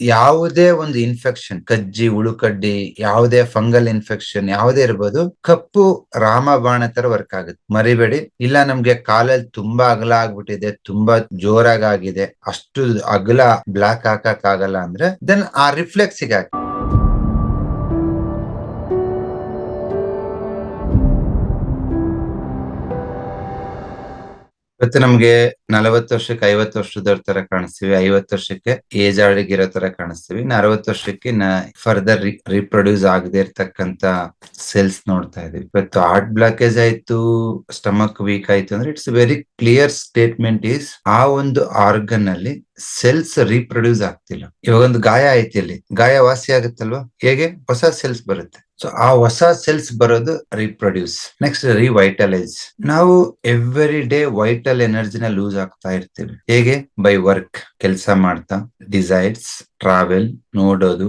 ಯಾವುದೇ ಒಂದು ಇನ್ಫೆಕ್ಷನ್ ಕಜ್ಜಿ, ಉಳುಕಡ್ಡಿ, ಯಾವುದೇ ಫಂಗಲ್ ಇನ್ಫೆಕ್ಷನ್ ಯಾವುದೇ ಇರ್ಬೋದು, ಕಪ್ಪು ರಾಮಬಾಣ ತರ ವರ್ಕ್ ಆಗುತ್ತೆ. ಮರಿಬೇಡಿ. ಇಲ್ಲ, ನಮ್ಗೆ ಕಾಲಲ್ಲಿ ತುಂಬಾ ಅಗಲ ಆಗ್ಬಿಟ್ಟಿದೆ, ತುಂಬಾ ಜೋರಾಗಿ ಆಗಿದೆ ಅಷ್ಟು ಅಗಲ ಬ್ಲಾಕ್ ಹಾಕಕ್ ಆಗಲ್ಲ ಅಂದ್ರೆ ದೆನ್ ಆ ರಿಫ್ಲೆಕ್ಸ್ ಹಾಕಿ. ಇವತ್ತು ನಮ್ಗೆ ನಲವತ್ತು ವರ್ಷಕ್ಕೆ ಐವತ್ತು ವರ್ಷದವ್ರ ತರ ಕಾಣಿಸ್ತೀವಿ, ಐವತ್ತು ವರ್ಷಕ್ಕೆ ಏಜ್ ಇರೋ ತರ ಕಾಣಿಸ್ತೀವಿ. ಇನ್ನು ಅರವತ್ತು ವರ್ಷಕ್ಕೆ ಫರ್ದರ್ ರೀಪ್ರೊಡ್ಯೂಸ್ ಆಗದೆ ಇರ್ತಕ್ಕಂತ ಸೆಲ್ಸ್ ನೋಡ್ತಾ ಇದೀವಿ ಇವತ್ತು ಹಾರ್ಟ್ ಬ್ಲಾಕೇಜ್ ಆಯ್ತು ಸ್ಟಮಕ್ ವೀಕ್ ಆಯ್ತು ಅಂದ್ರೆ it's very clear statement is ಆ ಒಂದು ಆರ್ಗನ್ ಅಲ್ಲಿ ಸೆಲ್ಸ್ ರೀಪ್ರೊಡ್ಯೂಸ್ ಆಗ್ತಿಲ್ಲ. ಇವಾಗ ಒಂದು ಗಾಯ ಐತಿ ಇಲ್ಲಿ ಗಾಯ ವಾಸಿ ಆಗುತ್ತಲ್ವಾ? ಹೇಗೆ? ಹೊಸ ಸೆಲ್ಸ್ ಬರುತ್ತೆ. ಸೊ ಆ ಹೊಸ ಸೆಲ್ಸ್ ಬರೋದು ರೀಪ್ರೊಡ್ಯೂಸ್ ನೆಕ್ಸ್ಟ್ ರಿವೈಟಲೈಸ್ ನಾವು ಎವ್ರಿ ಡೇ ವೈಟಲ್ ಎನರ್ಜಿನ ಲೂಸ್ ಆಗ್ತಾ ಇರ್ತೀವಿ. ಹೇಗೆ? ಬೈ ವರ್ಕ್ ಕೆಲಸ ಮಾಡ್ತಾ ಡಿಸೈರ್ಸ್ ಟ್ರಾವೆಲ್ ನೋಡೋದು,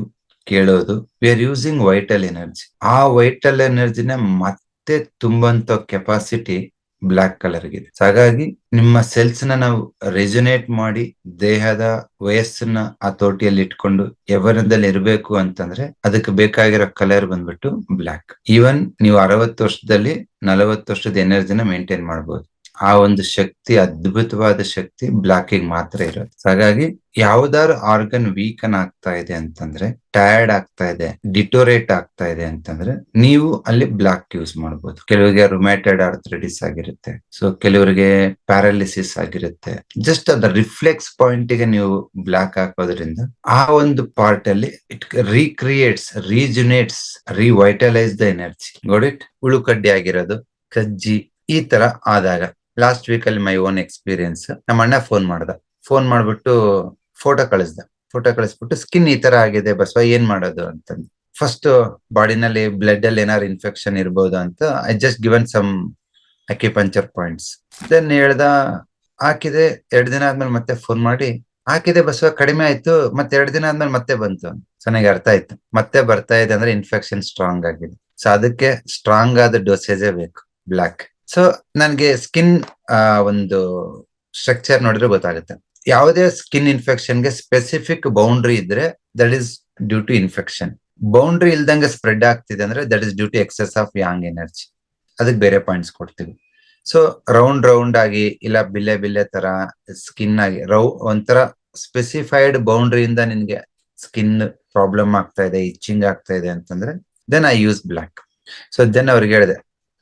ಕೇಳೋದು. We are using vital energy ಆ ವೈಟಲ್ ಎನರ್ಜಿನ ಮತ್ತೆ ತುಂಬಂತ ಕೆಪಾಸಿಟಿ ಬ್ಲಾಕ್ ಕಲರ್ ಇದೆ. ಹಾಗಾಗಿ ನಿಮ್ಮ ಸೆಲ್ಸ್ನ ನಾವು ರೆಜುನೇಟ್ ಮಾಡಿ ದೇಹದ ವಯಸ್ಸನ್ನ ಆ ತೋಟಿಯಲ್ಲಿ ಇಟ್ಕೊಂಡು ಯವನದಲ್ಲಿ ಇರಬೇಕು ಅಂತಂದ್ರೆ ಅದಕ್ಕೆ ಬೇಕಾಗಿರೋ ಕಲರ್ ಬಂದ್ಬಿಟ್ಟು ಬ್ಲಾಕ್ ಈವನ್ ನೀವು ಅರವತ್ತು ವರ್ಷದಲ್ಲಿ ನಲವತ್ತು ವರ್ಷದ ಎನರ್ಜಿನ ಮೇಂಟೈನ್ ಮಾಡಬಹುದು ಆ ಒಂದು ಶಕ್ತಿ, ಅದ್ಭುತವಾದ ಶಕ್ತಿ ಬ್ಲಾಕಿಗೆ ಮಾತ್ರ ಇರೋದು. ಹಾಗಾಗಿ ಯಾವ್ದಾದ್ರು ಆರ್ಗನ್ ವೀಕನ್ ಆಗ್ತಾ ಇದೆ ಅಂತಂದ್ರೆ, ಟಯರ್ಡ್ ಆಗ್ತಾ ಇದೆ, ಡಿಟೋರೇಟ್ ಆಗ್ತಾ ಇದೆ ಅಂತಂದ್ರೆ ನೀವು ಅಲ್ಲಿ ಬ್ಲಾಕ್ ಯೂಸ್ ಮಾಡಬಹುದು ಕೆಲವರಿಗೆ ರೊಮ್ಯಾಟೆಡ್ ಆರ್ಥ್ರೈಟಿಸ್ ಆಗಿರುತ್ತೆ, ಸೊ ಕೆಲವರಿಗೆ ಪ್ಯಾರಾಲಿಸಿಸ್ ಆಗಿರುತ್ತೆ. ಜಸ್ಟ್ ಅದ ರಿಫ್ಲೆಕ್ಸ್ ಪಾಯಿಂಟ್ಗೆ ನೀವು ಬ್ಲಾಕ್ ಹಾಕೋದ್ರಿಂದ ಆ ಒಂದು ಪಾರ್ಟ್ ಅಲ್ಲಿ it recreates, rejuvenates, revitalise the energy. ಗೋಡಿಟ್ ಉಳುಕಡ್ಡಿ ಆಗಿರೋದು, ಕಜ್ಜಿ, ಈ ತರ ಆದಾಗ ಲಾಸ್ಟ್ ವೀಕ್ ಅಲ್ಲಿ ಮೈ ಓನ್ ಎಕ್ಸ್ಪೀರಿಯನ್ಸ್ ನಮ್ಮ ಅಣ್ಣ ಫೋನ್ ಮಾಡ್ದ. ಫೋನ್ ಮಾಡ್ಬಿಟ್ಟು ಫೋಟೋ ಕಳಿಸ್ದ. ಫೋಟೋ ಕಳಿಸ್ಬಿಟ್ಟು ಸ್ಕಿನ್ ಈ ತರ ಆಗಿದೆ, ಬಸವ ಏನ್ ಮಾಡೋದು ಅಂತಂದು. ಫಸ್ಟ್ ಬಾಡಿನಲ್ಲಿ ಬ್ಲಡ್ ಅಲ್ಲಿ ಏನಾದ್ರು ಇನ್ಫೆಕ್ಷನ್ ಇರ್ಬೋದು ಅಂತ I just given some acupuncture points then ಹೇಳ್ದ, ಹಾಕಿದೆ, ಎರಡ್ ದಿನ ಆದ್ಮೇಲೆ ಮತ್ತೆ ಫೋನ್ ಮಾಡಿ. ಹಾಕಿದೆ ಬಸವ, ಕಡಿಮೆ ಆಯ್ತು, ಮತ್ತೆ ಎರಡ್ ದಿನ ಆದ್ಮೇಲೆ ಮತ್ತೆ ಬಂತು. ಚೆನ್ನಾಗಿ ಅರ್ಥ ಆಯ್ತು. ಮತ್ತೆ ಬರ್ತಾ ಇದೆ ಅಂದ್ರೆ ಇನ್ಫೆಕ್ಷನ್ ಸ್ಟ್ರಾಂಗ್ ಆಗಿದೆ. ಸೊ ಅದಕ್ಕೆ ಸ್ಟ್ರಾಂಗ್ ಆದ ಡೋಸೇಜೇ ಬೇಕು ಬ್ಲಾಕ್ ಸೊ ನನ್ಗೆ ಸ್ಕಿನ್ ಒಂದು ಸ್ಟ್ರಕ್ಚರ್ ನೋಡಿದ್ರೆ ಗೊತ್ತಾಗುತ್ತೆ. ಯಾವುದೇ ಸ್ಕಿನ್ ಇನ್ಫೆಕ್ಷನ್ಗೆ ಸ್ಪೆಸಿಫಿಕ್ ಬೌಂಡ್ರಿ ಇದ್ರೆ that is due to infection boundary ಇಲ್ದಂಗೆ ಸ್ಪ್ರೆಡ್ ಆಗ್ತಿದೆ ಅಂದ್ರೆ that is due to excess of yang energy ಅದಕ್ಕೆ ಬೇರೆ ಪಾಯಿಂಟ್ಸ್ ಕೊಡ್ತೀವಿ. ಸೊ ರೌಂಡ್ ರೌಂಡ್ ಆಗಿ ಇಲ್ಲ ಬಿಲ್ಲೆ ಬಿಲ್ಲೆ ತರ ಸ್ಕಿನ್ ಆಗಿ, ರೌ, ಒಂಥರ ಸ್ಪೆಸಿಫೈಡ್ ಬೌಂಡ್ರಿಯಿಂದ ನಿನ್ಗೆ ಸ್ಕಿನ್ ಪ್ರಾಬ್ಲಮ್ ಆಗ್ತಾ ಇದೆ ಇಚ್ಚಿಂಗ್ ಆಗ್ತಾ ಇದೆ ಅಂತಂದ್ರೆ then I use black so then ಅವ್ರಿಗೆ ಹೇಳಿದೆ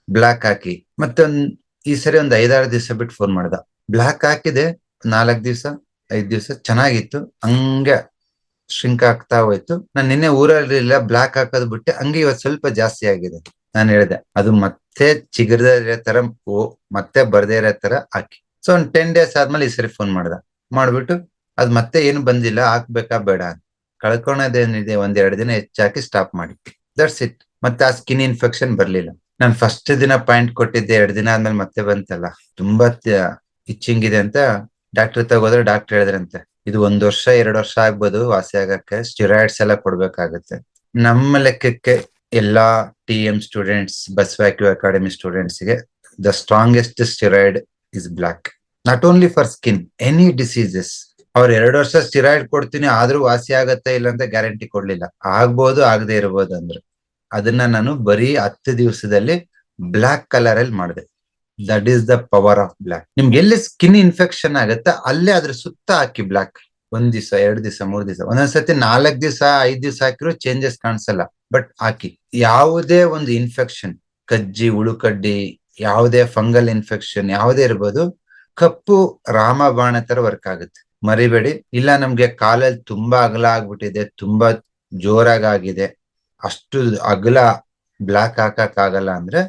ಬ್ಲಾಕ್ ಹಾಕಿ. ಮತ್ತೆ ಒಂದ್ ಈ ಸರಿ ಒಂದ್ ಐದಾರು ದಿವಸ ಬಿಟ್ಟು ಫೋನ್ ಮಾಡ್ದ. ಬ್ಲಾಕ್ ಹಾಕಿದೆ, ನಾಲ್ಕ್ ದಿವ್ಸ, ಐದ್ ದಿವ್ಸ ಚೆನ್ನಾಗಿತ್ತು, ಹಂಗೆ ಶ್ರಿಂಕ್ ಆಗ್ತಾ ಹೋಯ್ತು. ನಾನು ನಿನ್ನೆ ಊರಲ್ಲಿಲ್ಲ ಬ್ಲಾಕ್ ಹಾಕೋದ್ ಬಿಟ್ಟೆ ಹಂಗೆ ಇವತ್ ಸ್ವಲ್ಪ ಜಾಸ್ತಿ ಆಗಿದೆ, ನಾನು ಹೇಳಿದೆ. ಅದು ಮತ್ತೆ ಚಿಗರ್ದ ಇರೋ ತರ ಓ, ಮತ್ತೆ ಬರ್ದೇ ಇರೋ ತರ ಹಾಕಿ. ಸೊ ಒಂದ್ ಟೆನ್ ಡೇಸ್ ಆದ್ಮೇಲೆ ಈ ಸರಿ ಫೋನ್ ಮಾಡ್ದ. ಮಾಡ್ಬಿಟ್ಟು ಅದ್ ಮತ್ತೆ ಏನು ಬಂದಿಲ್ಲ, ಹಾಕ್ಬೇಕಾ ಬೇಡ ಕಳ್ಕೊಳೋದೇನಿದೆ, ಒಂದ್ ಎರಡು ದಿನ ಹೆಚ್ಚಾಕಿ ಸ್ಟಾಪ್ ಮಾಡಿ. ದಟ್ಸ್ ಇಟ್ ಮತ್ತೆ ಆ ಸ್ಕಿನ್ ಇನ್ಫೆಕ್ಷನ್ ಬರ್ಲಿಲ್ಲ. ನಾನು ಫಸ್ಟ್ ದಿನ ಪಾಯಿಂಟ್ ಕೊಟ್ಟಿದ್ದೆ, ಎರಡು ದಿನ ಆದ್ಮೇಲೆ ಮತ್ತೆ ಬಂತಲ್ಲ. ತುಂಬಾ ಇಚ್ಚಿಂಗ್ ಇದೆ ಅಂತ ಡಾಕ್ಟರ್ ತಗೋದ್ರೆ ಡಾಕ್ಟರ್ ಹೇಳಿದ್ರಂತೆ. ಇದು ಒಂದ್ ವರ್ಷ, ಎರಡು ವರ್ಷ ಆಗ್ಬೋದು ವಾಸಿ ಆಗಕ್ಕೆ. ಸ್ಟಿರಾಯ್ಡ್ಸ್ ಎಲ್ಲ ಕೊಡ್ಬೇಕಾಗತ್ತೆ. ನಮ್ಮ ಲೆಕ್ಕಕ್ಕೆ ಎಲ್ಲಾ ಟಿ ಎಂ ಸ್ಟೂಡೆಂಟ್ಸ್ ಬಸ್ ವ್ಯಾಕ್ಯೂ ಅಕಾಡೆಮಿ ಸ್ಟೂಡೆಂಟ್ಸ್ಗೆ the strongest steroid is black not only for skin any diseases ಅವ್ರ ಎರಡು ವರ್ಷ ಸ್ಟಿರಾಯ್ಡ್ ಕೊಡ್ತೀನಿ, ಆದ್ರೂ ವಾಸಿ ಆಗತ್ತೆ ಇಲ್ಲ ಅಂತ ಗ್ಯಾರಂಟಿ ಕೊಡ್ಲಿಲ್ಲ. ಆಗ್ಬೋದು, ಆಗದೆ ಇರ್ಬೋದು ಅಂದ್ರೆ. ಅದನ್ನ ನಾನು ಬರೀ ಹತ್ತು ದಿವಸದಲ್ಲಿ ಬ್ಲಾಕ್ ಕಲರ್ ಅಲ್ಲಿ ಮಾಡಿದೆ. That is the power of black ನಿಮ್ಗೆ ಎಲ್ಲಿ ಸ್ಕಿನ್ ಇನ್ಫೆಕ್ಷನ್ ಆಗುತ್ತೆ ಅಲ್ಲೇ ಅದ್ರ ಸುತ್ತ ಹಾಕಿ ಬ್ಲಾಕ್ ಒಂದ್ ದಿವಸ, ಎರಡ್ ದಿವಸ, ಮೂರ್ ದಿವಸ. ಒಂದೊಂದ್ಸತಿ ನಾಲ್ಕ್ ದಿವಸ, ಐದ್ ದಿವಸ ಹಾಕಿರೋ ಚೇಂಜಸ್ ಕಾಣಿಸಲ್ಲ. ಬಟ್ ಹಾಕಿ. ಯಾವುದೇ ಒಂದು ಇನ್ಫೆಕ್ಷನ್ ಕಜ್ಜಿ, ಉಳುಕಡ್ಡಿ, ಯಾವುದೇ ಫಂಗಲ್ ಇನ್ಫೆಕ್ಷನ್ ಯಾವುದೇ ಇರ್ಬೋದು, ಕಪ್ಪು, ರಾಮಬಾಣ ತರ ವರ್ಕ್ ಆಗುತ್ತೆ. ಮರಿಬೇಡಿ. ಇಲ್ಲ ನಮ್ಗೆ ಕಾಲಲ್ಲಿ ತುಂಬಾ ಅಗಲ ಆಗ್ಬಿಟ್ಟಿದೆ, ತುಂಬಾ ಜೋರಾಗಿ ಆಗಿದೆ ಅಷ್ಟು ಅಗಲ ಬ್ಲಾಕ್ ಹಾಕಕ್ ಆಗಲ್ಲ ಅಂದ್ರೆ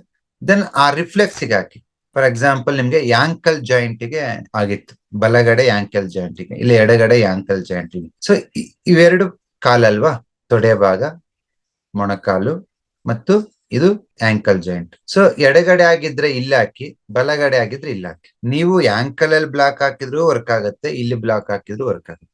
ದೆನ್ ಆ ರಿಫ್ಲೆಕ್ಸ್ಗೆ ಹಾಕಿ. ಫಾರ್ ಎಕ್ಸಾಂಪಲ್ ನಿಮ್ಗೆ ಯಾಂಕಲ್ ಜಾಯಿಂಟ್ಗೆ ಆಗಿತ್ತು. ಬಲಗಡೆ ಯಾಂಕಲ್ ಜಾಯಿಂಟ್ಗೆ, ಇಲ್ಲ ಎಡಗಡೆ ಯಾಂಕಲ್ ಜಾಯಿಂಟ್ಗೆ. ಸೊ ಇವೆರಡು ಕಾಲಲ್ವಾ? ತೊಡೆ ಭಾಗ, ಮೊಣಕಾಲು ಮತ್ತು ಇದು ಆಂಕಲ್ ಜಾಯಿಂಟ್ ಸೊ ಎಡಗಡೆ ಆಗಿದ್ರೆ ಇಲ್ಲಿ ಹಾಕಿ, ಬಲಗಡೆ ಆಗಿದ್ರೆ ಇಲ್ಲಿ ಹಾಕಿ. ನೀವು ಆಂಕಲ್ ಅಲ್ಲಿ ಬ್ಲಾಕ್ ಹಾಕಿದ್ರು ವರ್ಕ್ ಆಗುತ್ತೆ, ಇಲ್ಲಿ ಬ್ಲಾಕ್ ಹಾಕಿದ್ರು ವರ್ಕ್ ಆಗುತ್ತೆ.